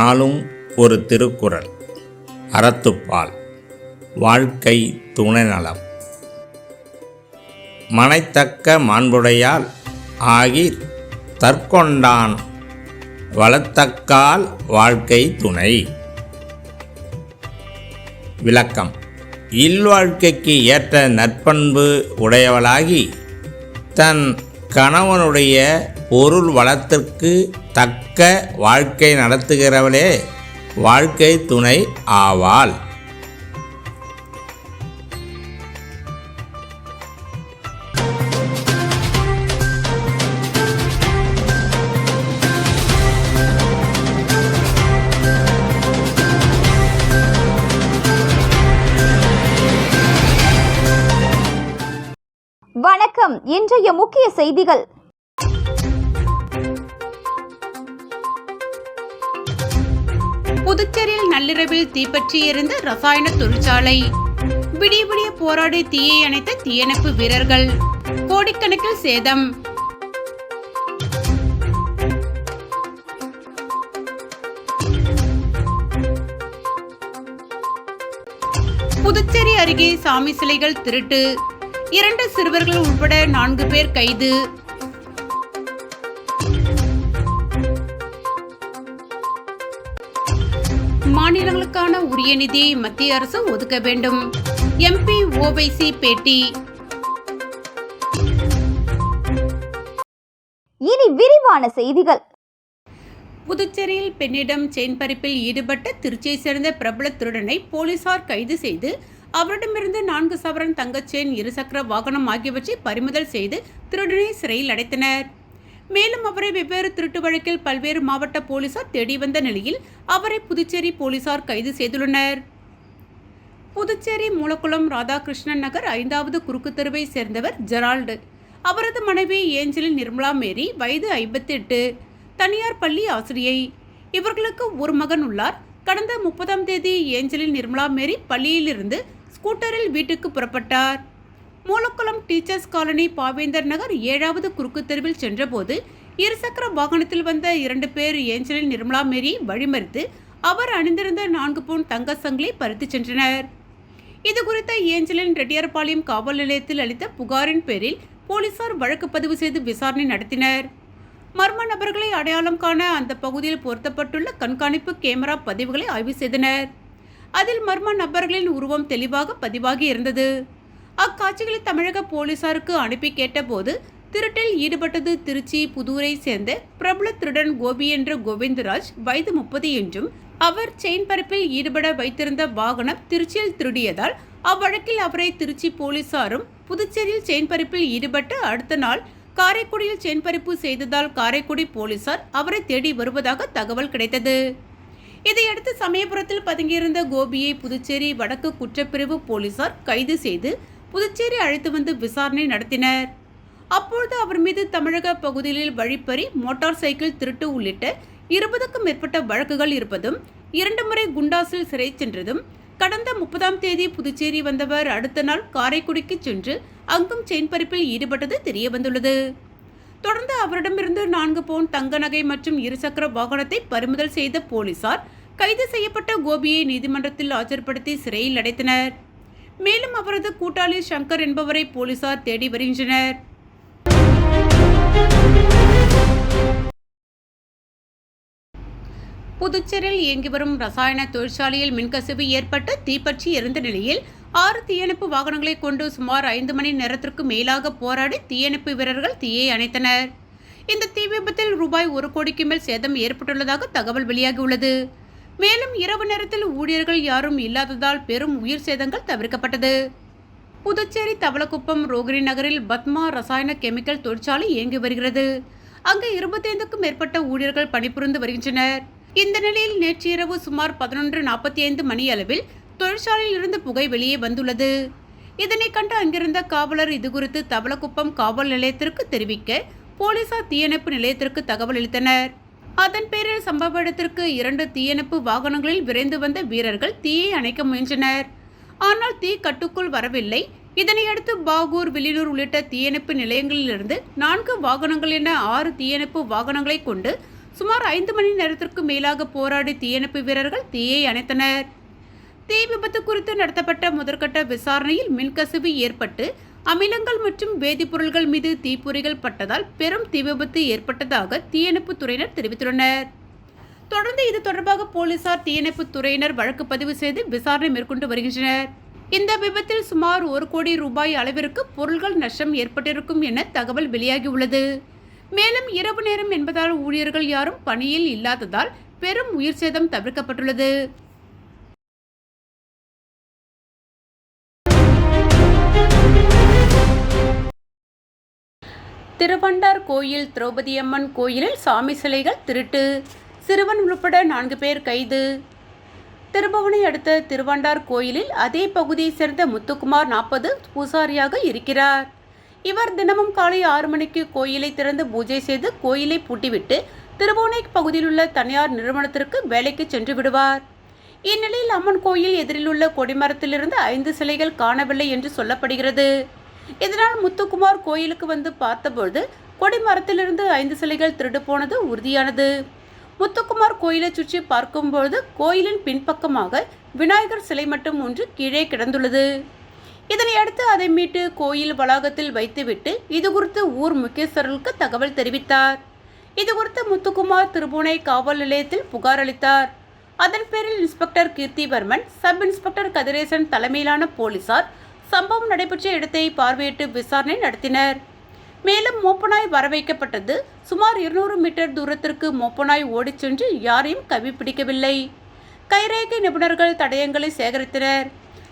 நாளும் ஒரு திருக்குறள். அறத்துப்பால். வாழ்க்கை துணைநலம் மனைத்தக்க மாண்புடையால் ஆகி தற்கொண்டான். வளத்தக்கால் வாழ்க்கை துணை. விளக்கம். இல்வாழ்க்கைக்கு ஏற்ற நற்பண்பு உடையவளாகி தன் கணவனுடைய பொருள் வளத்திற்கு தக்க வாழ்க்கை நடத்துகிறவளே வாழ்க்கை துணை ஆவாள். வணக்கம். இன்றைய முக்கிய செய்திகள். புதுச்சேரியில் நள்ளிரவில் தீப்பற்றி எரிந்த ரசாயன தொழிற்சாலை. விடிய விடிய போராடி தீயை அணைத்த தீயணைப்பு வீரர்கள். கோடிக்கணக்கில் சேதம். புதுச்சேரி அருகே சாமி சிலைகள் திருட்டு. இரண்டு சிறுவர்கள் உட்பட நான்கு பேர் கைது. மாநிலங்களுக்கான உரிய நிதியை மத்திய அரசு ஒதுக்க வேண்டும். எம்பி ஓவைசி பேட்டி. இனி விரிவான செய்திகள். புதுச்சேரியில் பெண்ணிடம் செயின் பறிப்பில் ஈடுபட்ட திருச்சியை சேர்ந்த பிரபல திருடனை போலீசார் கைது செய்து அவரிடமிருந்து நான்கு சவரன் தங்கச் செயின் இருசக்கர வாகனம் ஆகியவற்றை பறிமுதல் செய்து திருடனை சிறையில் அடைத்தனர். மேலும் அவரை வெவ்வேறு திருட்டு வழக்கில் பல்வேறு மாவட்ட போலீசார் தேடி வந்த நிலையில் அவரை புதுச்சேரி போலீசார் கைது செய்துள்ளனர். புதுச்சேரி மூலக்குளம் ராதாகிருஷ்ணன் நகர் ஐந்தாவது குறுக்கு தெருவை சேர்ந்தவர் ஜெரால்டு. அவரது மனைவி ஏஞ்சலின் நிர்மலா மேரி வயது ஐம்பத்தி எட்டு தனியார் பள்ளி ஆசிரியை. இவர்களுக்கு ஒரு மகன் உள்ளார். கடந்த முப்பதாம் தேதி ஏஞ்சலின் நிர்மலா மேரி பள்ளியிலிருந்து ஸ்கூட்டரில் வீட்டுக்கு புறப்பட்டார். மூலக்குளம் டீச்சர்ஸ் காலனி பாவேந்தர் நகர் ஏழாவது குறுக்கு தெருவில் சென்றபோது இருசக்கர வாகனத்தில் வந்த இரண்டு பேர் ஏஞ்சலின் நிர்மலா மேரி வழிமறித்து அவர் அணிந்திருந்த நான்கு பவுன் தங்க சங்கிலி பறித்துச் சென்றனர். இது குறித்த ஏஞ்சலின் ரெட்டியார்பாளையம் காவல் நிலையத்தில் அளித்த புகாரின் பேரில் போலீசார் வழக்கு பதிவு செய்து விசாரணை நடத்தினர். மர்ம நபர்களை அடையாளம் காண அந்த பகுதியில் பொருத்தப்பட்டுள்ள கண்காணிப்பு கேமரா பதிவுகளை ஆய்வு செய்தனர். அதில் மர்ம நபர்களின் உருவம் தெளிவாக பதிவாகி இருந்தது. அக்காட்சிகளை தமிழக போலீசாருக்கு அனுப்பி கேட்டபோது திருட்டில் ஈடுபட்டது திருச்சி புதூரை சேர்ந்த பிரபல திருடன் கோபி என்ற கோவிந்தராஜ் வயது முப்பது என்றும் அவர் செயின் பரப்பில் ஈடுபட வைத்திருந்த வாகனம் திருச்சியில் திருடியதால் அவ்வழக்கில் அவரை திருச்சி போலீசாரும் புதுச்சேரியில் செயின் பறிப்பில் ஈடுபட்டு அடுத்த நாள் காரைக்குடியில் செயின் பறிப்பு செய்ததால் காரைக்குடி போலீசார் அவரை தேடி வருவதாக தகவல் கிடைத்தது. இதையடுத்து சமயபுரத்தில் பதுங்கியிருந்த கோபியை புதுச்சேரி வடக்கு குற்றப்பிரிவு போலீசார் கைது செய்து புதுச்சேரி அழைத்து வந்து விசாரணை நடத்தினர். அப்பொழுது அவர் மீது தமிழக பகுதிகளில் வழிப்பறி மோட்டார் சைக்கிள் திருட்டு உள்ளிட்ட இருபதுக்கும் மேற்பட்ட வழக்குகள் இருப்பதும் இரண்டு முறை குண்டாசில் சிறை சென்றதும் கடந்த முப்பதாம் தேதி புதுச்சேரி வந்தவர் அடுத்த நாள் காரைக்குடிக்கு சென்று அங்கும் செயின் பறிப்பில் ஈடுபட்டது தெரிய வந்துள்ளது தொடர்ந்து அவரிடமிருந்து நான்கு பவுன் தங்க நகை மற்றும் இருசக்கர வாகனத்தை பறிமுதல் செய்த போலீசார் கைது செய்யப்பட்ட கோபியை நீதிமன்றத்தில் ஆஜர்படுத்தி சிறையில் அடைத்தனர். மேலும் அவரது கூட்டாளி சங்கர் என்பவரை போலீசார் தேடி வருகின்றனர். புதுச்சேரியில் இயங்கி வரும் ரசாயன தொழிற்சாலையில் மின்கசிவு ஏற்பட்டு தீப்பற்றி எரிந்த நிலையில் ஆறு தீயணைப்பு வாகனங்களை கொண்டு சுமார் ஐந்து மணி நேரத்திற்கு மேலாக போராடி தீயணைப்பு வீரர்கள் தீயை அணைத்தனர். இந்த தீ விபத்தில் ரூபாய் ஒரு கோடிக்கு மேல் சேதம் ஏற்பட்டுள்ளதாக தகவல் வெளியாகியுள்ளது. மேலும் இரவு நேரத்தில் ஊழியர்கள் யாரும் இல்லாததால் பெரும் உயிர் சேதங்கள் தவிர்க்கப்பட்டது. புதுச்சேரி தவளக்குப்பம் ரோகிணி நகரில் பத்மா ரசாயன கெமிக்கல் தொழிற்சாலை இயங்கி வருகிறது. அங்கு இருபத்தைந்துக்கும் மேற்பட்ட ஊழியர்கள் பணிபுரிந்து வருகின்றனர். இந்த நிலையில் நேற்று இரவு சுமார் பதினொன்று நாற்பத்தி ஐந்து மணி அளவில் தொழிற்சாலையில் இருந்து புகை வெளியே வந்துள்ளது. இதனை கண்டு அங்கிருந்த காவலர் இதுகுறித்து தவளக்குப்பம் காவல் நிலையத்திற்கு தெரிவிக்க போலீசார் தீயணைப்பு நிலையத்திற்கு தகவல் அளித்தனர். அதன் பேரில் சம்பவ இடத்திற்கு இரண்டு தீயணைப்பு வாகனங்களில் விரைந்து வந்த வீரர்கள் தீயை அணைக்க முயன்றனர். ஆனால் தீ கட்டுக்குள் வரவில்லை. இதனையடுத்து பாகூர் வில்லியனூர் உள்ளிட்ட தீயணைப்பு நிலையங்களிலிருந்து நான்கு வாகனங்கள் என ஆறு தீயணைப்பு வாகனங்களை கொண்டு சுமார் ஐந்து மணி நேரத்திற்கு மேலாக போராடி தீயணைப்பு வீரர்கள் தீயை அணைத்தனர். தீ விபத்து குறித்து நடத்தப்பட்ட முதற்கட்ட விசாரணையில் மின்கசிவு ஏற்பட்டு அமிலங்கள் மற்றும் வேதிப்பொருள்கள் மீது தீப்பொறிகள் பட்டதால் பெரும் தீ விபத்து ஏற்பட்டதாக தீயணைப்பு துறையினர் தெரிவித்துள்ளனர். தொடர்ந்து இது தொடர்பாக போலீசார் தீயணைப்பு துறையினர் வழக்கு பதிவு செய்து விசாரணை மேற்கொண்டு வருகின்றனர். இந்த விபத்தில் சுமார் ஒரு கோடி ரூபாய் அளவிற்கு பொருள்கள் நஷ்டம் ஏற்பட்டிருக்கும் என தகவல் வெளியாகியுள்ளது. மேலும் இரவு நேரம் என்பதால் ஊழியர்கள் யாரும் பணியில் இல்லாததால் பெரும் உயிர் சேதம் தவிர்க்கப்பட்டுள்ளது. திருவண்டார் கோயில் திரௌபதியம்மன் கோயிலில் சாமி சிலைகள் திருட்டு. சிறுவன் உள்பட நான்கு பேர் கைது. திருபுவனை அடுத்த திருவண்டார் கோயிலில் அதே பகுதியைச் சேர்ந்த முத்துக்குமார் நாற்பது பூசாரியாக இருக்கிறார். இவர் தினமும் காலை ஆறு மணிக்கு கோயிலை திறந்து பூஜை செய்து கோயிலை பூட்டிவிட்டு திருபுவனை பகுதியில் உள்ள தனியார் நிறுவனத்திற்கு வேலைக்கு சென்று விடுவார். இந்நிலையில் அம்மன் கோயில் எதிரிலுள்ள கொடிமரத்திலிருந்து ஐந்து சிலைகள் காணவில்லை என்று சொல்லப்படுகிறது. இதனால் முத்துக்குமார் கோயிலுக்கு வந்து பார்த்தபொழுது கொடிமரத்திலிருந்து ஐந்து சிலைகள் திருடு போனது உறுதியானது. முத்துக்குமார் கோயிலை சுற்றி பார்க்கும்பொழுது கோயிலின் பின்பக்கமாக விநாயகர் சிலை மட்டும் ஒன்று கீழே கிடந்துள்ளது. இதனையடுத்து அதை மீட்டு கோயில் வளாகத்தில் வைத்துவிட்டு இது குறித்து ஊர் முக்கியஸ்தர்களுக்கு தகவல் தெரிவித்தார். இது குறித்து முத்துக்குமார் திருபுனை காவல் நிலையத்தில் புகார் அளித்தார். அதன் பேரில் inspector Keerthivarman sub inspector Kathiresan தலைமையிலான போலீசார் சம்பவம் நடைபெற்ற இடத்தை பார்வையிட்டு விசாரணை நடத்தினர். மேலும் மோப்பனாய் வரவைக்கப்பட்டது சுமார் இருநூறு மீட்டர் தூரத்திற்கு மோப்பனாய் ஓடிச் சென்று யாரையும் கவி பிடிக்கவில்லை. கைரேகை நிபுணர்கள் தடயங்களை சேகரித்தனர்.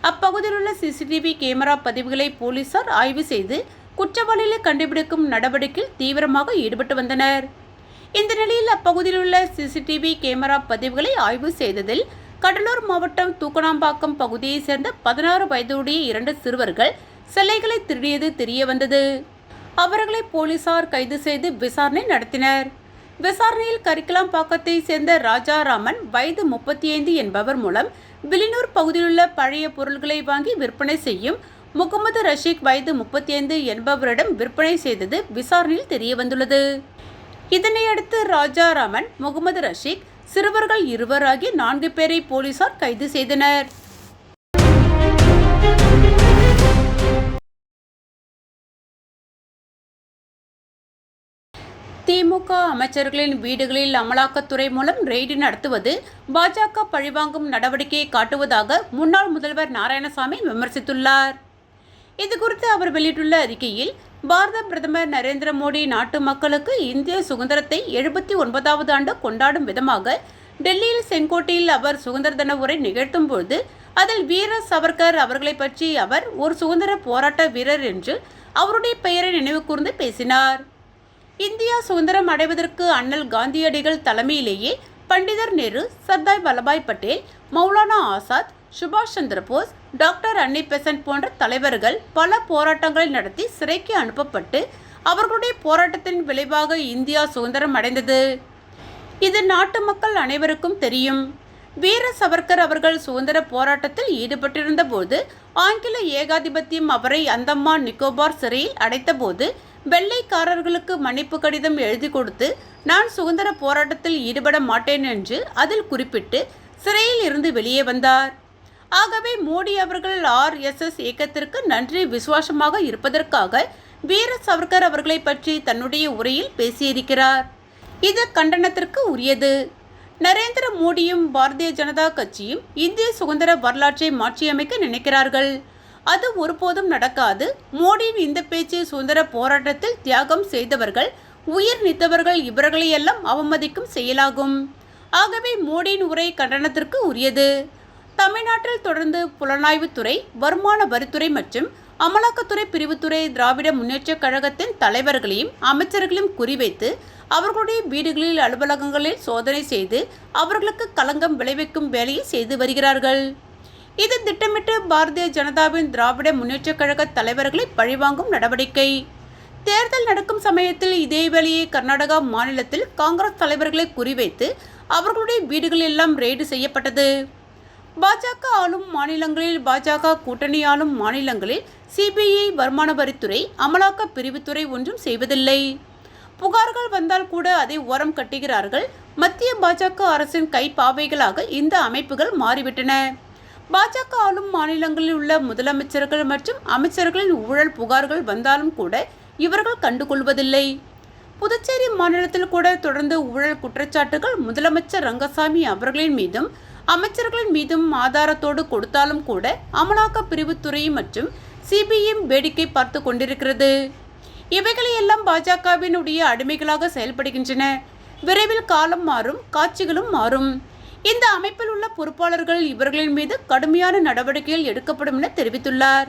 அப்பகுதியில் உள்ள சிசிடிவி கேமரா பதிவுகளை போலீசார் ஆய்வு செய்து குற்றவாளிகளை கண்டுபிடிக்கும் நடவடிக்கையில் தீவிரமாக ஈடுபட்டு வந்தனர். இந்த நிலையில் அப்பகுதியில் உள்ள சிசிடிவி கேமரா பதிவுகளை ஆய்வு செய்ததில் கடலூர் மாவட்டம் தூக்கணாம்பாக்கம் பகுதியைச் சேர்ந்த பதினாறு வயதுடைய இரண்டு சிறுவர்கள் சிலைகளை திருடியது தெரிய வந்தது அவர்களை போலீசார் கைது செய்து விசாரணை நடத்தினர். விசாரணையில் கரிக்கலாம் பாக்கத்தை சேர்ந்த ராஜாராமன் வயது முப்பத்தி ஐந்து என்பவர் மூலம் விலினூர் பகுதியிலுள்ள பழைய பொருள்களை வாங்கி விற்பனை செய்யும் முகமது ரஷீக் வயது முப்பத்தி ஐந்து என்பவரிடம் விற்பனை செய்தது விசாரணையில் தெரிய வந்துள்ளது இதனையடுத்து ராஜாராமன் முகமது ரஷீக் சிறுவர்கள் இருவராகி நான்கு பேரை போலீசார் கைது செய்தனர். திமுக அமைச்சர்களின் வீடுகளில் அமலாக்கத்துறை மூலம் ரெய்டு நடத்துவது பாஜக பழிவாங்கும் நடவடிக்கையை காட்டுவதாக முன்னாள் முதல்வர் நாராயணசாமி விமர்சித்துள்ளார். இது குறித்து அவர் வெளியிட்டுள்ள அறிக்கையில் பாரத பிரதமர் நரேந்திர மோடி நாட்டு மக்களுக்கு இந்திய சுதந்திரத்தை எழுபத்தி ஒன்பதாவது ஆண்டு கொண்டாடும் விதமாக டெல்லியில் செங்கோட்டையில் அவர் சுதந்திர தின உரை நிகழ்த்தும் பொழுது அதில் வீர சவர்கர் அவர்களை பற்றி அவர் ஒரு சுதந்திர போராட்ட வீரர் என்று அவருடைய பெயரை நினைவு கூர்ந்து பேசினார். இந்தியா சுதந்திரம் அடைவதற்கு அண்ணல் காந்தியடிகள் தலைமையிலேயே பண்டிதர் நேரு சர்தார் வல்லபாய் பட்டேல் மௌலானா ஆசாத் சுபாஷ் Chandra Bose doctor Annie Besant போன்ற தலைவர்கள் பல போராட்டங்களை நடத்தி சிறைக்கு அனுப்பப்பட்டு அவர்களுடைய போராட்டத்தின் விளைவாக இந்தியா சுதந்திரம் அடைந்தது. இது நாட்டு மக்கள் அனைவருக்கும் தெரியும். வீர சவர்கர் அவர்கள் சுதந்திர போராட்டத்தில் ஈடுபட்டிருந்த போது ஆங்கில ஏகாதிபத்தியம் அவரை அந்தமான் நிக்கோபார் சிறையில் அடைத்தபோது வெள்ளைக்காரர்களுக்கு மன்னிப்பு கடிதம் எழுதி கொடுத்து நான் சுதந்திர போராட்டத்தில் ஈடுபட மாட்டேன் என்று அதில் குறிப்பிட்டு சிறையில் இருந்து வெளியே வந்தார். ஆகவே மோடி அவர்கள் ஆர்எஸ்எஸ் இயக்கத்திற்கு நன்றி விசுவாசமாக இருப்பதற்காக வீர சவர்கர் அவர்களை பற்றி தன்னுடைய உரையில் பேசியிருக்கிறார். இது கண்டனத்திற்கு உரியது. நரேந்திர மோடியும் பாரதிய ஜனதா கட்சியும் இந்திய சுதந்திர வரலாற்றை மாற்றியமைக்க நினைக்கிறார்கள். அது ஒருபோதும் நடக்காது. மோடியின் இந்த பேச்சு சுதந்திர போராட்டத்தில் தியாகம் செய்தவர்கள் உயிர் நீத்தவர்கள் இவர்களையெல்லாம் அவமதிக்கும் செயலாகும். ஆகவே மோடியின் உரை கண்டனத்திற்கு உரியது. தமிழ்நாட்டில் தொடர்ந்து புலனாய்வுத்துறை வருமான வரித்துறை மற்றும் அமலாக்கத்துறை பிரிவுத்துறை திராவிட முன்னேற்றக் கழகத்தின் தலைவர்களையும் அமைச்சர்களையும் குறிவைத்து அவர்களுடைய வீடுகளில் அலுவலகங்களில் சோதனை செய்து அவர்களுக்கு களங்கம் விளைவிக்கும் வேலையை செய்து வருகிறார்கள். இது திட்டமிட்டு பாரதிய ஜனதாவின் திராவிட முன்னேற்றக் கழக தலைவர்களை பழிவாங்கும் நடவடிக்கை. தேர்தல் நடக்கும் சமயத்தில் இதே வேளையே கர்நாடகா மாநிலத்தில் காங்கிரஸ் தலைவர்களை குறிவைத்து அவர்களுடைய வீடுகள் எல்லாம் ரெய்டு செய்யப்பட்டது. பாஜக ஆளும் மாநிலங்களில் பாஜக கூட்டணி ஆளும் மாநிலங்களில் சிபிஐ வருமான வரித்துறை அமலாக்க பிரிவுத்துறை ஒன்றும் செய்வதில்லை. புகார்கள் வந்தால் கூட அதை ஓரம் கட்டுகிறார்கள். மத்திய பாஜக அரசின் கைப்பாவைகளாக இந்த அமைப்புகள் மாறிவிட்டன. பாஜக ஆளும் மாநிலங்களில் உள்ள முதலமைச்சர்கள் மற்றும் அமைச்சர்களின் ஊழல் புகார்கள் வந்தாலும் கூட இவர்கள் கண்டுகொள்வதில்லை. புதுச்சேரி மாநிலத்தில் கூட தொடர்ந்து ஊழல் குற்றச்சாட்டுகள் முதலமைச்சர் ரங்கசாமி அவர்களின் மீதும் அமைச்சர்களின் மீதும் ஆதாரத்தோடு கொடுத்தாலும் கூட அமலாக்க பிரிவுத்துறை மற்றும் சிபிஎம் வேடிக்கை பார்த்து கொண்டிருக்கிறது. இவைகளையெல்லாம் பாஜகவினுடைய அடிமைகளாக செயல்படுகின்றன. விரைவில் காலம் மாறும் காட்சிகளும் மாறும். இந்த அமைப்பில் உள்ள பொறுப்பாளர்கள் இவர்களின் மீது கடுமையான நடவடிக்கைகள் எடுக்கப்படும் என தெரிவித்துள்ளார்.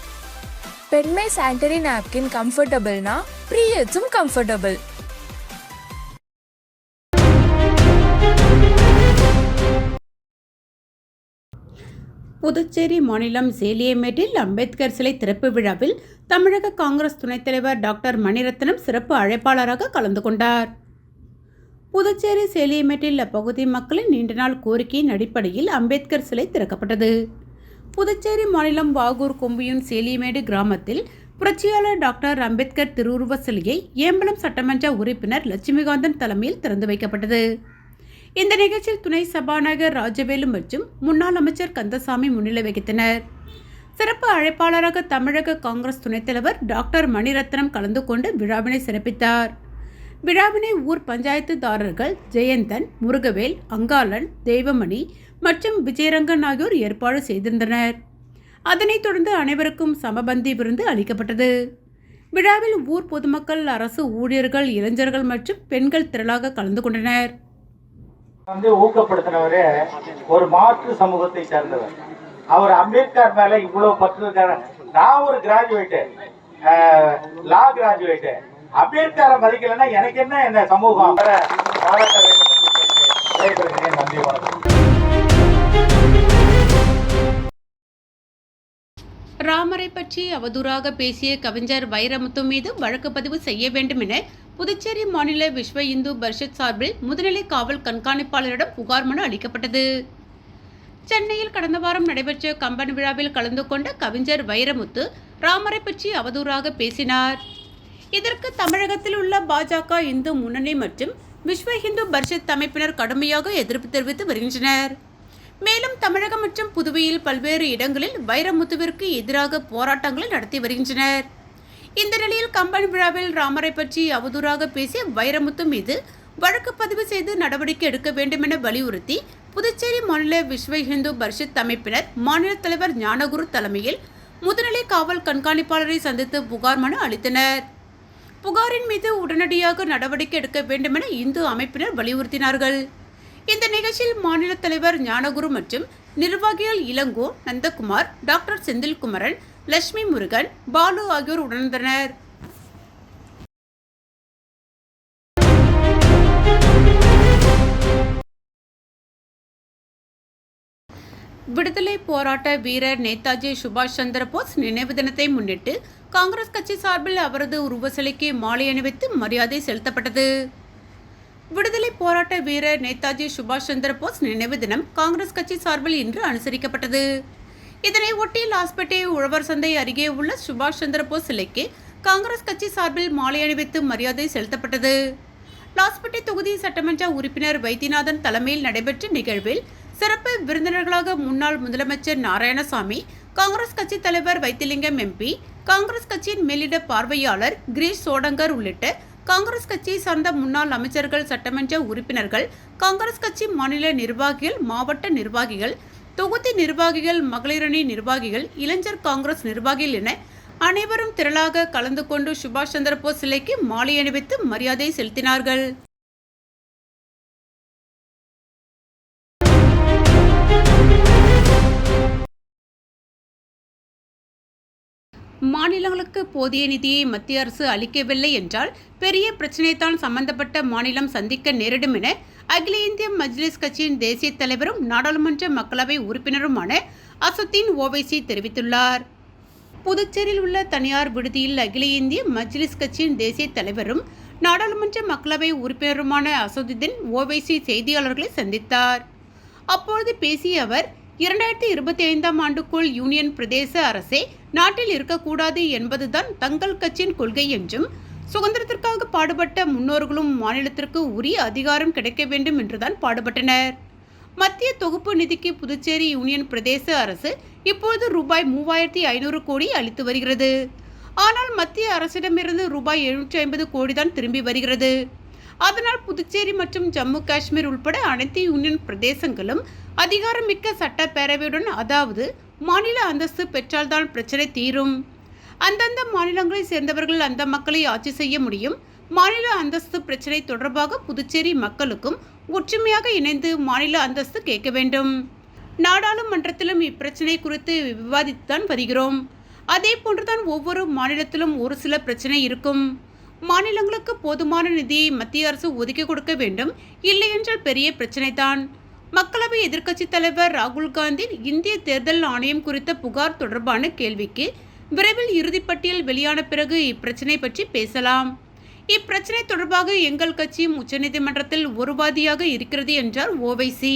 பெண்மை சானிட்டரி நாப்கின் கம்ஃபர்டபுள்னா ப்ரீயட்ஸும் கம்ஃபர்டபுள் புதுச்சேரி மாநிலம் சேலியமேட்டில் அம்பேத்கர் சிலை திறப்பு விழாவில் தமிழக காங்கிரஸ் துணைத் தலைவர் டாக்டர் மணிரத்னம் சிறப்பு அழைப்பாளராக கலந்து கொண்டார். புதுச்சேரி சேலியமேட்டில் அப்பகுதி மக்களின் நீண்ட நாள் கோரிக்கையின் அடிப்படையில் அம்பேத்கர் சிலை திறக்கப்பட்டது. புதுச்சேரி மாநிலம் வாகூர் கொம்பியூன் சேலியமேடு கிராமத்தில் புரட்சியாளர் டாக்டர் அம்பேத்கர் திருவுருவ சிலையை ஏம்பலம் சட்டமன்ற உறுப்பினர் லட்சுமிகாந்தன் தலைமையில் திறந்து வைக்கப்பட்டது. இந்த நிகழ்ச்சியில் துணை சபாநாயகர் ராஜவேலு மற்றும் முன்னாள் அமைச்சர் கந்தசாமி முன்னிலை வகித்தனர். சிறப்பு அழைப்பாளராக தமிழக காங்கிரஸ் துணைத் தலைவர் டாக்டர் மணிரத்னம் கலந்து கொண்டு விழாவினை சிறப்பித்தார். விழாவினை ஊர் பஞ்சாயத்துதாரர்கள் ஜெயந்தன் முருகவேல் அங்காளன் தெய்வமணி மற்றும் விஜயரங்கன் ஆகியோர் ஏற்பாடு செய்திருந்தனர். அதனைத் தொடர்ந்து அனைவருக்கும் சமபந்தி விருந்து அளிக்கப்பட்டது. விழாவில் ஊர் பொதுமக்கள் அரசு ஊழியர்கள் இளைஞர்கள் மற்றும் பெண்கள் திரளாக கலந்து கொண்டனர். வந்து ஊக்கப்படுத்தினவரு ஒரு மாற்று சமூகத்தை சேர்ந்தவர். அவர் அம்பேத்கர் மேல இவ்வளவு பற்று இருக்காரு நான் ஒரு கிராஜுவேட்டு லா கிராஜுவேட்டு அம்பேத்கரை மதிக்கலன்னா எனக்கு என்ன என்ன சமூகம்? பாராட்ட வேண்டும் நன்றி வணக்கம். ராமரை பற்றி அவதூறாக பேசிய கவிஞர் வைரமுத்து மீது வழக்கு பதிவு செய்ய வேண்டும் என புதுச்சேரி மாநில விஸ்வ இந்து பரிஷத் சார்பில் முதுநிலை காவல் கண்காணிப்பாளரிடம் புகார் மனு அளிக்கப்பட்டது. சென்னையில் கடந்த வாரம் நடைபெற்ற கம்பன் விழாவில் கலந்து கொண்ட கவிஞர் வைரமுத்து ராமரை பற்றி அவதூறாக பேசினார். இதற்கு தமிழகத்தில் உள்ள பாஜக இந்து முன்னணி மற்றும் விஸ்வ இந்து பரிஷத் அமைப்பினர் கடுமையாக எதிர்ப்பு தெரிவித்து வருகின்றனர். மேலும் தமிழகம் மற்றும் புதுவையில் பல்வேறு இடங்களில் வைரமுத்துவிற்கு எதிராக போராட்டங்களை நடத்தி வருகின்றனர். இந்த நிலையில் கம்பன் விழாவில் ராமரை பற்றி அவதூறாக பேசிய வைரமுத்து மீது வழக்கு பதிவு செய்து நடவடிக்கை எடுக்க வேண்டும் என வலியுறுத்தி புதுச்சேரி மாநில விஸ்வ இந்து பரிஷத் அமைப்பினர் மாநில தலைவர் ஞானகுரு தலைமையில் முதுநிலை காவல் கண்காணிப்பாளரை சந்தித்து புகார் மனு அளித்தனர். புகாரின் மீது உடனடியாக நடவடிக்கை எடுக்க வேண்டுமென இந்து அமைப்பினர் வலியுறுத்தினார்கள். இந்த நிகழ்ச்சியில் மாநில தலைவர் ஞானகுரு மற்றும் நிர்வாகிகள் இளங்கோ நந்தகுமார் டாக்டர் செந்தில்குமரன் லட்சுமி முருகன் பாலு ஆகியோர் உணர்ந்தனர் விடுதலை போராட்ட வீரர் நேதாஜி சுபாஷ் சந்திர போஸ் நினைவு தினத்தை முன்னிட்டு காங்கிரஸ் கட்சி சார்பில் அவரது உருவ சிலைக்கு மாலை அணிவித்து மரியாதை செலுத்தப்பட்டது. விடுதலை போராட்ட வீரர் நேதாஜி சுபாஷ் சந்திர போஸ் நினைவு தினம் காங்கிரஸ் கட்சி சார்பில் இன்று அனுசரிக்கப்பட்டது. இதனை ஒட்டி லாஸ்பேட்டை உழவர் சந்தை அருகே உள்ள சுபாஷ் சந்திரபோஸ் சிலைக்கு காங்கிரஸ் கட்சி சார்பில் மாலை அணிவித்து மரியாதை செலுத்தப்பட்டது. லாஸ்பேட்டை தொகுதி சட்டமன்ற உறுப்பினர் வைத்தியநாதன் தலைமையில் நடைபெற்ற நிகழ்வில் சிறப்பு விருந்தினர்களாக முன்னாள் முதலமைச்சர் நாராயணசாமி காங்கிரஸ் கட்சி தலைவர் வைத்திலிங்கம் எம்பி காங்கிரஸ் கட்சியின் மேலிட பார்வையாளர் கிரீஷ் சோடங்கர் உள்ளிட்ட காங்கிரஸ் கட்சியை சார்ந்த முன்னாள் அமைச்சர்கள் சட்டமன்ற உறுப்பினர்கள் காங்கிரஸ் கட்சி மாநில நிர்வாகிகள் மாவட்ட நிர்வாகிகள் தொகுதி நிர்வாகிகள் மகளிரணி நிர்வாகிகள் இளைஞர் காங்கிரஸ் நிர்வாகிகள் என அனைவரும் திரளாக கலந்து கொண்டு சுபாஷ் சந்திரபோஸ் சிலைக்கு மாலை அணிவித்து மரியாதை செலுத்தினார்கள். மாநிலங்களுக்கு போதிய நிதியை மத்திய அரசு அளிக்கவில்லை என்றால் பெரிய பிரச்சினைத்தான் சம்பந்தப்பட்ட மாநிலம் சந்திக்க நேரிடும் என அகில இந்திய மஜ்லிஸ் கட்சியின் தேசிய தலைவரும் நாடாளுமன்ற மக்களவை உறுப்பினருமான அசுத்தீன் ஓவைசி தெரிவித்துள்ளார். புதுச்சேரியில் உள்ள தனியார் விடுதியில் அகில இந்திய மஜ்லிஸ் கட்சியின் தேசிய தலைவரும் நாடாளுமன்ற மக்களவை உறுப்பினருமான அசதுதீன் ஓவைசி செய்தியாளர்களை சந்தித்தார். அப்பொழுது பேசிய அவர் இரண்டாயிரத்தி இருபத்தி ஐந்தாம் ஆண்டுக்குள் யூனியன் பிரதேச அரசே நாட்டில் இருக்கக்கூடாது என்பதுதான் தங்கள் கட்சியின் கொள்கை என்றும் சுதந்திரத்திற்காக பாடுபட்ட முன்னோர்களும் மாநிலத்திற்கு உரிய அதிகாரம் கிடைக்க வேண்டும் என்றுதான் பாடுபட்டனர். மத்திய தொகுப்பு நிதிக்கு புதுச்சேரி யூனியன் பிரதேச அரசு இப்பொழுது ரூபாய் மூவாயிரத்தி ஐநூறு கோடி அளித்து வருகிறது. ஆனால் மத்திய அரசிடமிருந்து ரூபாய் எழுநூற்றி ஐம்பது கோடி தான் திரும்பி வருகிறது. அதனால் புதுச்சேரி மற்றும் ஜம்மு காஷ்மீர் உள்பட அனைத்து யூனியன் பிரதேசங்களும் அதிகாரமிக்க சட்டப்பேரவையுடன் அதாவது மாநில அந்தஸ்து பெற்றால்தான் பிரச்சனை தீரும். அந்தந்த மாநிலங்களை சேர்ந்தவர்கள் அந்த மக்களை ஆட்சி செய்ய முடியும். மாநில அந்தஸ்து பிரச்சனை தொடர்பாக புதுச்சேரி மக்களுக்கும் ஒற்றுமையாக இணைந்து மாநில அந்தஸ்து கேட்க வேண்டும். நாடாளுமன்றத்திலும் இப்பிரச்சனை குறித்து விவாதித்துதான் வருகிறோம். அதே போன்றுதான் ஒவ்வொரு மாநிலத்திலும் ஒரு சில பிரச்சனை இருக்கும். மாநிலங்களுக்கு போதுமான நிதியை மத்திய அரசு ஒதுக்கி கொடுக்க வேண்டும். இல்லையென்றால் பெரிய பிரச்சனைதான். மக்களவை எதிர்க்கட்சித் தலைவர் ராகுல் காந்தி இந்திய தேர்தல் ஆணையம் குறித்த புகார் தொடர்பான கேள்விக்கு விரைவில் இறுதிப்பட்டியல் வெளியான பிறகு இப்பிரச்சனை பற்றி பேசலாம். இப்பிரச்சனை தொடர்பாக எங்கள் கட்சியும் உச்சநீதிமன்றத்தில் ஒருவாதியாக இருக்கிறது என்றார் ஓவைசி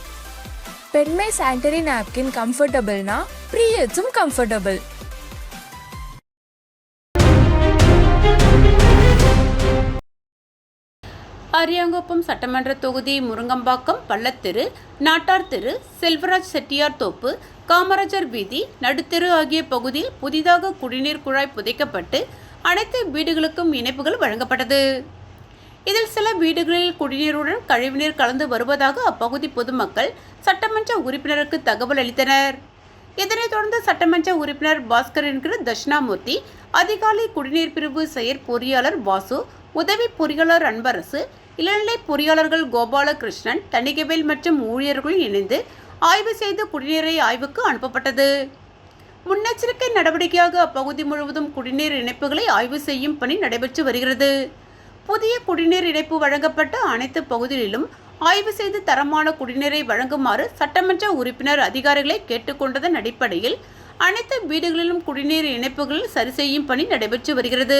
பெண்மை சானிட்டரி நாப்கின் கம்ஃபர்டபுள்னா ப்ரீயட்ஸும் கம்ஃபர்டபுள் அரியாங்குப்பம் சட்டமன்ற தொகுதி முருங்கம்பாக்கம் பள்ளத்தெரு நாட்டார் தெரு செல்வராஜ் செட்டியார் தோப்பு காமராஜர் வீதி நடுத்தெரு ஆகிய பகுதியில் புதிதாக குடிநீர் குழாய் புதைக்கப்பட்டு அனைத்து வீடுகளுக்கும் இணைப்புகள் வழங்கப்பட்டது. இதில் சில வீடுகளில் குடிநீருடன் கழிவுநீர் கலந்து வருவதாக அப்பகுதி பொதுமக்கள் சட்டமன்ற உறுப்பினருக்கு தகவல் அளித்தனர். இதனைத் தொடர்ந்து சட்டமன்ற உறுப்பினர் பாஸ்கர் என்கிற தட்சிணாமூர்த்தி அதிகாலை குடிநீர் பிரிவு செயற் பொறியாளர் வாசு உதவி பொறியாளர் அன்பரசு இளநிலை பொறியாளர்கள் கோபாலகிருஷ்ணன் தணிகவேல் மற்றும் ஊழியர்கள் இணைந்து ஆய்வு செய்து குடிநீரை ஆய்வுக்கு அனுப்பப்பட்டது. முன்னெச்சரிக்கை நடவடிக்கையாக அப்பகுதி முழுவதும் குடிநீர் இணைப்புகளை ஆய்வு செய்யும் பணி நடைபெற்று வருகிறது. புதிய குடிநீர் இணைப்பு வழங்கப்பட்ட அனைத்து பகுதிகளிலும் ஆய்வு செய்து தரமான குடிநீரை வழங்குமாறு சட்டமன்ற உறுப்பினர் அதிகாரிகளை கேட்டுக்கொண்டதன் அடிப்படையில் அனைத்து வீடுகளிலும் குடிநீர் இணைப்புகள் சரி செய்யும் பணி நடைபெற்று வருகிறது.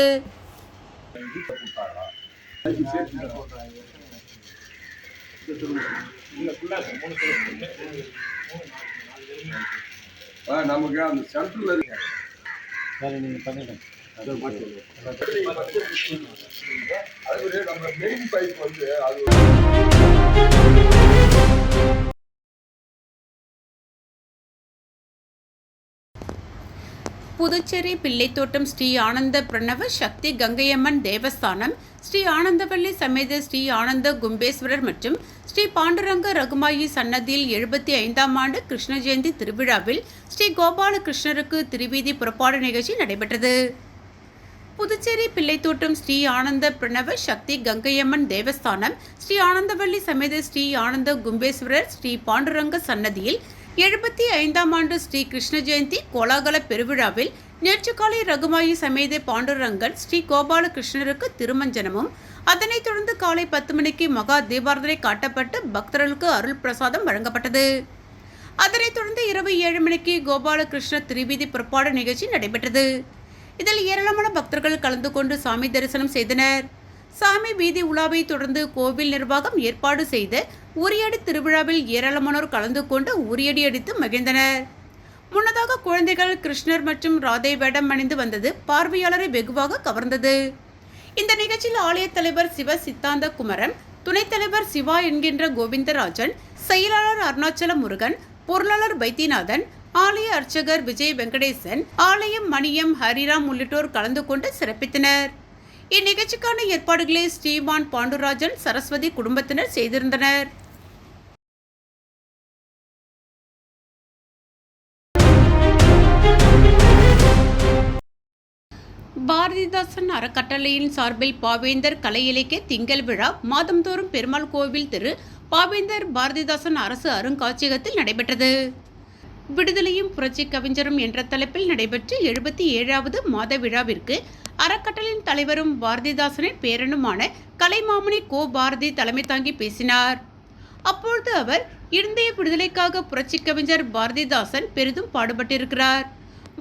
நமக்கு அந்த சென்ட்ரல் இருக்கு நம்ம மெயின் பைப் வந்து அது புதுச்சேரி பிள்ளைத்தோட்டம் ஸ்ரீ ஆனந்த பிரணவ சக்தி கங்கையம்மன் தேவஸ்தானம் ஸ்ரீ ஆனந்தவள்ளி சமேத ஸ்ரீ ஆனந்த கும்பேஸ்வரர் மற்றும் ஸ்ரீ பாண்டுரங்க ரகுமாயி சன்னதியில் எழுபத்தி ஐந்தாம் ஆண்டு கிருஷ்ண ஜெயந்தி திருவிழாவில் ஸ்ரீ கோபாலகிருஷ்ணருக்கு திருவீதி புறப்பாடு நிகழ்ச்சி நடைபெற்றது. புதுச்சேரி பிள்ளைத்தோட்டம் ஸ்ரீ ஆனந்த பிரணவ சக்தி கங்கையம்மன் தேவஸ்தானம் ஸ்ரீ ஆனந்தவள்ளி சமேத ஸ்ரீ ஆனந்த கும்பேஸ்வரர் ஸ்ரீ பாண்டுரங்க சன்னதியில் எழுபத்தி ஐந்தாம் ஆண்டு ஸ்ரீ கிருஷ்ண ஜெயந்தி கோலாகல பெருவிழாவில் நேற்று காலை ரகுமாயி சமேத பாண்டுரங்கன் ஸ்ரீ கோபாலகிருஷ்ணருக்கு திருமஞ்சனமும் அதனைத் தொடர்ந்து காலை பத்து மணிக்கு மகா தீபாரதனை காட்டப்பட்டு பக்தர்களுக்கு அருள் பிரசாதம் வழங்கப்பட்டது. அதனைத் தொடர்ந்து இரவு ஏழு மணிக்கு கோபாலகிருஷ்ண திருவீதி புறப்பாடு நிகழ்ச்சி நடைபெற்றது. இதில் ஏராளமான பக்தர்கள் கலந்து கொண்டு சாமி தரிசனம் செய்தனர். சாமி வீதி உலாவை தொடர்ந்து கோவில் நிர்வாகம் ஏற்பாடு செய்த உரியடி திருவிழாவில் ஏராளமானோர் கலந்து கொண்டு உரியடி அடித்து மகிழ்ந்தனர். முன்னதாக குழந்தைகள் கிருஷ்ணர் மற்றும் ராதை வேடம் அணிந்து வந்தது பார்வையாளரை வெகுவாக கவர்ந்தது. இந்த நிகழ்ச்சியில் ஆலய தலைவர் சிவ சித்தாந்த குமரன் துணைத் தலைவர் சிவா என்கின்ற கோவிந்தராஜன் செயலாளர் அருணாச்சல முருகன் பொருளாளர் வைத்தியநாதன் ஆலய அர்ச்சகர் விஜய் வெங்கடேசன் ஆலயம் மணியம் ஹரிராம் உள்ளிட்டோர் கலந்து கொண்டு சிறப்பித்தனர். இந்நிகழ்ச்சிக்கான ஏற்பாடுகளை ஸ்ரீமான் பாண்டுராஜன் சரஸ்வதி குடும்பத்தினர் செய்திருந்தனர். பாரதிதாசன் அறக்கட்டளையின் சார்பில் பாவேந்தர் கலை இலக்கிய திங்கள் விழா மாதந்தோறும் பெருமாள் கோவில் திரு பாவேந்தர் பாரதிதாசன் அரசு அருங்காட்சியகத்தில் நடைபெற்றது. விடுதலையும் புரட்சி கவிஞரும் என்ற தலைப்பில் நடைபெற்ற எழுபத்தி ஏழாவது மாத விழாவிற்கு அறக்கட்டளையின் தலைவரும் பாரதிதாசனின் பேரனுமான கலைமாமணி கோ பாரதி தலைமை தாங்கி பேசினார். அப்பொழுது அவர் இந்திய விடுதலைக்காக புரட்சி கவிஞர் பாரதிதாசன் பெரிதும் பாடுபட்டிருக்கிறார்.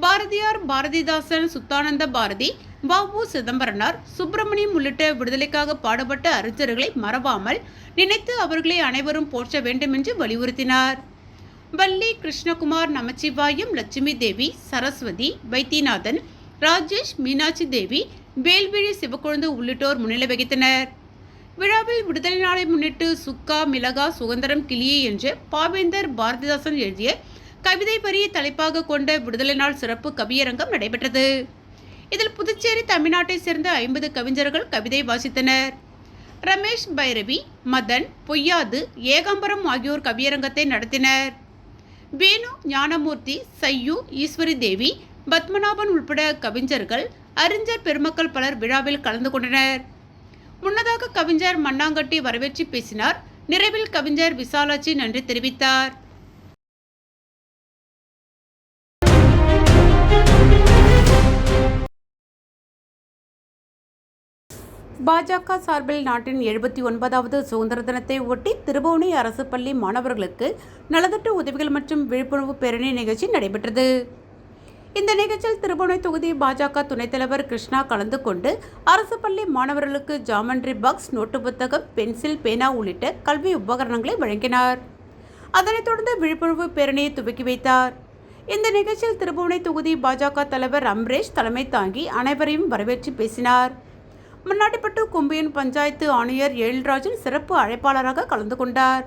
பாரதியார் பாரதிதாசன் சுத்தானந்த பாரதி பாபு சிதம்பரனார் சுப்பிரமணியம் உள்ளிட்ட விடுதலைக்காக பாடுபட்ட அறிஞர்களை மறவாமல் நினைத்து அவர்களை அனைவரும் போற்ற வேண்டும் என்று வலியுறுத்தினார். வள்ளி கிருஷ்ணகுமார் நமச்சிவாயம் லட்சுமி தேவி சரஸ்வதி வைத்தியநாதன் ராஜேஷ் மீனாட்சி தேவி வேல்விழி சிவக்கொழுந்து உள்ளிட்டோர் முன்னிலை வகித்தனர். விழாவில் விடுதலை நாளை முன்னிட்டு சுக்கா மிளகா சுதந்திரம் கிளியே என்று பாவேந்தர் பாரதிதாசன் எழுதிய கவிதை வரியை தலைப்பாக கொண்ட விடுதலை நாள் சிறப்பு கவியரங்கம் நடைபெற்றது. இதில் புதுச்சேரி தமிழ்நாட்டை சேர்ந்த ஐம்பது கவிஞர்கள் கவிதை வாசித்தனர். ரமேஷ் பைரவி மதன் பொய்யாது ஏகாம்பரம் ஆகியோர் கவியரங்கத்தை நடத்தினர். வேணு ஞானமூர்த்தி சையு ஈஸ்வரி தேவி பத்மநாபன் உட்பட கவிஞர்கள் அறிஞர் பெருமக்கள் பலர் விழாவில் கலந்து கொண்டனர். முன்னதாக கவிஞர் மண்ணாங்கட்டி வரவேற்று பேசினார். நிறைவில் கவிஞர் விசாலாட்சி நன்றி தெரிவித்தார். பாஜக சார்பில் நாட்டின் எழுபத்தி ஒன்பதாவது சுதந்திர தினத்தை ஒட்டி திருபுவனி அரசு பள்ளி மாணவர்களுக்கு நலத்திட்ட உதவிகள் மற்றும் விழிப்புணர்வு பேரணி நிகழ்ச்சி நடைபெற்றது. இந்த நிகழ்ச்சியில் திருபுவனை தொகுதி பாஜக துணைத் தலைவர் கிருஷ்ணா கலந்து கொண்டு அரசு பள்ளி மாணவர்களுக்கு ஜாமண்ட்ரி பாக்ஸ் நோட்டு புத்தகம் பென்சில் பேனா உள்ளிட்ட கல்வி உபகரணங்களை வழங்கினார். அதனைத் தொடர்ந்து விழிப்புணர்வு பேரணியை துவக்கி வைத்தார். இந்த நிகழ்ச்சியில் திருபுவனை தொகுதி பாஜக தலைவர் அம்ரேஷ் தலைமை தாங்கி அனைவரையும் வரவேற்று பேசினார். மண்ணாட்டிப்பட்டு கொம்பியன் பஞ்சாயத்து ஆணையர் எழில்ராஜன் சிறப்பு அழைப்பாளராக கலந்து கொண்டார்.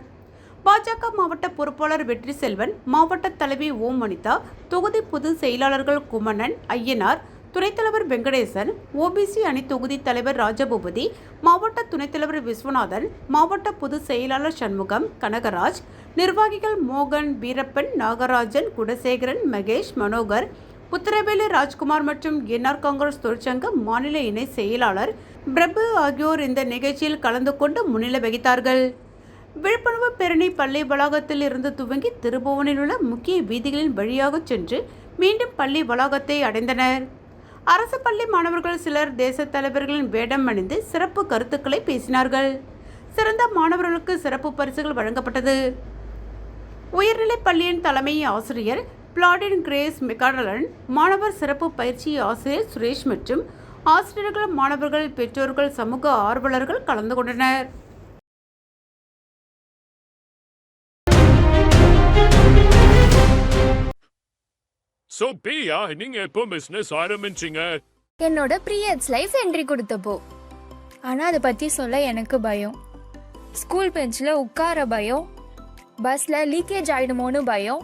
பாஜக மாவட்ட பொறுப்பாளர் வெற்றி செல்வன் மாவட்ட தலைவி ஓம் வனிதா தொகுதி பொது செயலாளர்கள் குமணன் ஐயனார் துணைத்தலைவர் வெங்கடேசன் ஓபிசி அணி தொகுதி தலைவர் ராஜபூபதி மாவட்ட துணைத்தலைவர் விஸ்வநாதன் மாவட்ட பொதுச் செயலாளர் சண்முகம் கனகராஜ் நிர்வாகிகள் மோகன் வீரப்பன் நாகராஜன் குடசேகரன் மகேஷ் மனோகர் புத்திரவேலு ராஜ்குமார் மற்றும் என்ஆர் காங்கிரஸ் தொழிற்சங்க மாநில இணை செயலாளர் பிரபு ஆகியோர் இந்த நிகழ்ச்சியில் கலந்து கொண்டு முன்னிலை வகித்தார்கள். விழிப்புணர்வு பேரணி பள்ளி வளாகத்தில் இருந்து துவங்கி திருபுவனில் உள்ள முக்கிய வீதிகளின் வழியாக சென்று மீண்டும் பள்ளி வளாகத்தை அடைந்தனர். அரசு பள்ளி மாணவர்கள் சிலர் தேச தலைவர்களின் வேடம் அணிந்து சிறப்பு கருத்துக்களை பேசினார்கள். சிறந்த மாணவர்களுக்கு சிறப்பு பரிசுகள் வழங்கப்பட்டது. உயர்நிலைப் பள்ளியின் தலைமை ஆசிரியர் பிளாடின் கிரேஸ் மெக்காடலன் மாணவர் சிறப்பு பயிற்சி ஆசிரியர் சுரேஷ் மற்றும் ஆசிரியர்கள் மாணவர்கள் பெற்றோர்கள் சமூக ஆர்வலர்கள் கலந்து கொண்டனர். ஸோ பிரியா நீங்க எப்போ பிசினஸ் ஆரம்பிச்சீங்க? என்னோட ப்ரீயட்ஸ் லைஃப் என்ட்ரி கொடுத்தப்போ. ஆனால் அதை பற்றி சொல்ல எனக்கு பயம். ஸ்கூல் பெஞ்சில் உட்கார பயம். பஸ்ஸில் லீக்கேஜ் ஆகிடுமோன்னு பயம்.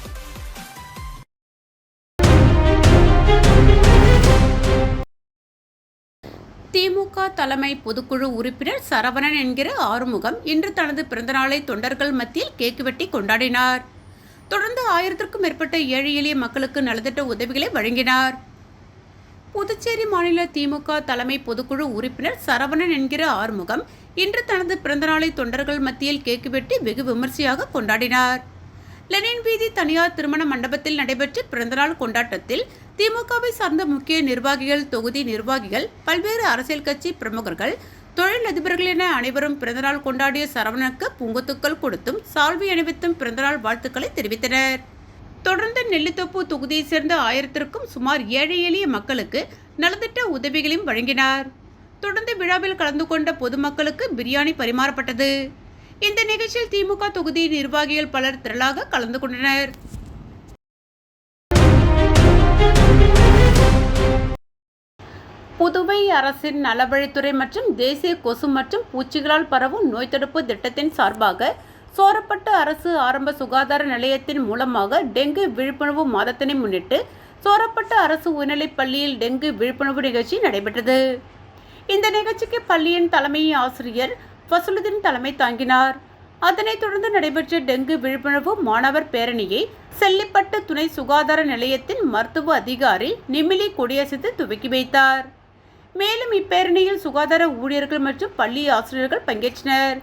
திமுக தலைமை பொதுக்குழு உறுப்பினர் சரவணன் என்கிற ஆறுமுகம் இன்று தனது பிறந்தநாளை தொண்டர்கள் மத்தியில் கேக்கு வெட்டி கொண்டாடினார். தொடர்ந்து ஆயிரத்திற்கும் மேற்பட்ட ஏழை எளிய மக்களுக்கு நலத்திட்ட உதவிகளை வழங்கினார். புதுச்சேரி மாநில திமுக தலைமை பொதுக்குழு உறுப்பினர் சரவணன் என்கிற ஆறுமுகம் இன்று தனது பிறந்தநாளை தொண்டர்கள் மத்தியில் கேக்கு வெட்டி வெகு விமர்சையாக கொண்டாடினார். லெனின் வீதி தனியார் திருமண மண்டபத்தில் நடைபெற்ற பிறந்தநாள் கொண்டாட்டத்தில் திமுகவை சார்ந்த முக்கிய நிர்வாகிகள் தொகுதி நிர்வாகிகள் பல்வேறு அரசியல் கட்சி பிரமுகர்கள் தொழிலதிபர்கள் என அனைவரும் பிறந்தநாள் கொண்டாடிய சரவணனுக்கு பூங்கொத்துக்கள் கொடுத்தும் சால்வி அணிவித்தும் பிறந்தநாள் வாழ்த்துக்களை தெரிவித்தனர். தொடர்ந்து நெல்லித்தோப்பு தொகுதியைச் சேர்ந்த ஆயிரத்திற்கும் சுமார் ஏழை எளிய மக்களுக்கு நலத்திட்ட உதவிகளையும் வழங்கினார். தொடர்ந்து விழாவில் கலந்து கொண்ட பொதுமக்களுக்கு பிரியாணி பரிமாறப்பட்டது. இந்த நிகழ்ச்சியில் திமுக தொகுதி நிர்வாகிகள் பலர் திரளாக கலந்து கொண்டனர். புதுவை அரசின் நலவழித்துறை மற்றும் தேசிய கொசு மற்றும் பூச்சிகளால் பரவும் நோய் தடுப்பு திட்டத்தின் சார்பாக சோரப்பட்டு அரசு ஆரம்ப சுகாதார நிலையத்தின் மூலமாக டெங்கு விழிப்புணர்வு மாதத்தினை முன்னிட்டு சோரப்பட்டு அரசு உயர்நிலைப் பள்ளியில் டெங்கு விழிப்புணர்வு நிகழ்ச்சி நடைபெற்றது. இந்த நிகழ்ச்சிக்கு பள்ளியின் தலைமை ஆசிரியர் ஃபசலுதீன் தலைமை தாங்கினார். அதனைத் தொடர்ந்து நடைபெற்ற டெங்கு விழிப்புணர்வு மாணவர் பேரணியை செல்லிப்பட்டு துணை சுகாதார நிலையத்தின் மருத்துவ அதிகாரி நிமிலி கொடியசைத்து துவக்கி வைத்தார். மேலும் இப்பேரணியில் சுகாதார ஊழியர்கள் மற்றும் பள்ளி ஆசிரியர்கள் பங்கேற்றனர்.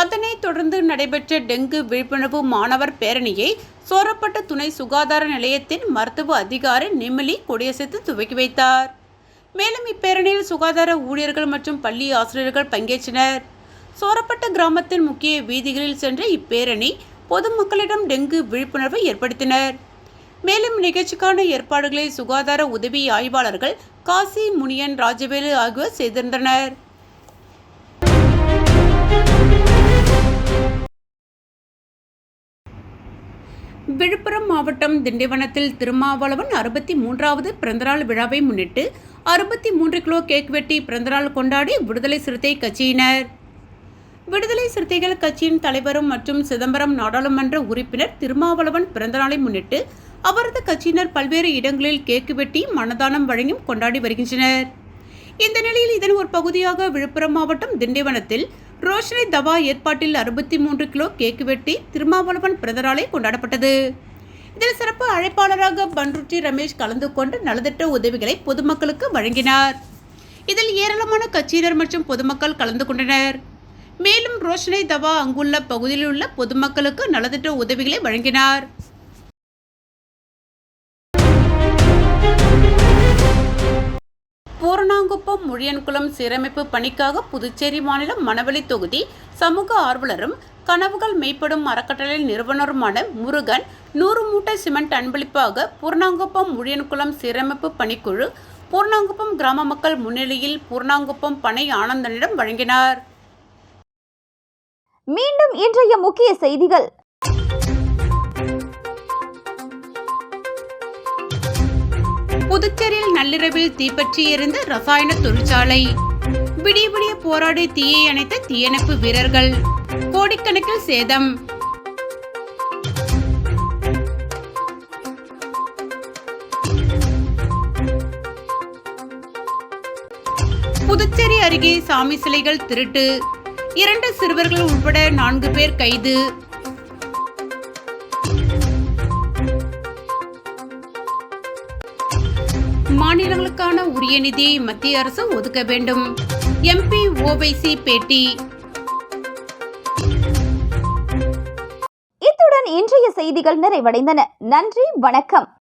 அதனைத் தொடர்ந்து நடைபெற்ற டெங்கு விழிப்புணர்வு மாணவர் பேரணியை சோரப்பட்ட துணை சுகாதார நிலையத்தின் மருத்துவ அதிகாரி நிமிலி கொடியசைத்து துவக்கி வைத்தார். மேலும் இப்பேரணியில் சுகாதார ஊழியர்கள் மற்றும் பள்ளி ஆசிரியர்கள் பங்கேற்றனர். சோரப்பட்ட கிராமத்தின் முக்கிய வீதிகளில் சென்ற இப்பேரணி பொதுமக்களிடம் டெங்கு விழிப்புணர்வை ஏற்படுத்தினர். மேலும் நிகழ்ச்சிக்கான ஏற்பாடுகளை சுகாதார உதவி ஆய்வாளர்கள் காசி முனியன் ராஜவேலு ஆகியோர் செய்திருந்தனர். விழுப்புரம் மாவட்டம் திண்டிவனத்தில் திருமாவளவன் அறுபத்தி மூன்றாவது பிறந்தநாள் விழாவை முன்னிட்டு அறுபத்தி மூன்று கிலோ கேக் வெட்டி பிறந்தநாள் கொண்டாடி விடுதலை சிறுத்தை கட்சியினர். விடுதலை சிறுத்தைகள் கட்சியின் தலைவரும் மற்றும் சிதம்பரம் நாடாளுமன்ற உறுப்பினர் திருமாவளவன் பிறந்தநாளை முன்னிட்டு அவரது கட்சியினர் பல்வேறு இடங்களில் கேக்கு வெட்டி மனதானம் வழங்கியும் கொண்டாடி வருகின்றனர். இந்த நிலையில் இதன் ஒரு பகுதியாக விழுப்புரம் மாவட்டம் திண்டிவனத்தில் ரோஷனி தவா ஏற்பாட்டில் அறுபத்தி மூன்று கிலோ கேக்கு வெட்டி திருமாவளவன் பிறந்தநாளை கொண்டாடப்பட்டது. இதில் சிறப்பு அழைப்பாளராக பன்ருட்டி ரமேஷ் கலந்து கொண்டு நலத்திட்ட உதவிகளை பொதுமக்களுக்கு வழங்கினார். இதில் ஏராளமான கட்சியினர் மற்றும் பொதுமக்கள் கலந்து கொண்டனர். மேலும் ரோஷனை தவா அங்குள்ள பகுதியில் உள்ள பொதுமக்களுக்கு நலத்திட்ட உதவிகளை வழங்கினார். பூரணாங்குப்பம் முழியன்குளம் சீரமைப்பு பணிக்காக புதுச்சேரி மாநிலம் மணவெளி தொகுதி சமூக ஆர்வலரும் கனவுகள் மெய்ப்படும் அறக்கட்டளை நிறுவனருமான முருகன் நூறு மூட்டை சிமெண்ட் அன்பளிப்பாக பூர்ணாங்குப்பம் முழியன்குளம் சீரமைப்பு பணிக்குழு பூர்ணாங்குப்பம் கிராம மக்கள் முன்னிலையில் பூர்ணாங்குப்பம் பனை ஆனந்தனிடம் வழங்கினார். மீண்டும் இன்றைய முக்கிய செய்திகள். புதுச்சேரியில் நள்ளிரவில் தீப்பற்றியிருந்த ரசாயன தொழிற்சாலை. விடிய விடிய போராடி தீயை அணைத்த தீயணைப்பு வீரர்கள். கோடிக்கணக்கில் சேதம். புதுச்சேரி அருகே சாமி சிலைகள் திருட்டு. இரண்டு சிறுவர்கள் உட்பட நான்கு பேர் கைது. மாநிலங்களுக்கான உரிய நிதியை மத்திய அரசு ஒதுக்க வேண்டும். எம்பி ஓவைசி பேட்டி. இத்துடன் இன்றைய செய்திகள் நிறைவடைந்தன. நன்றி வணக்கம்.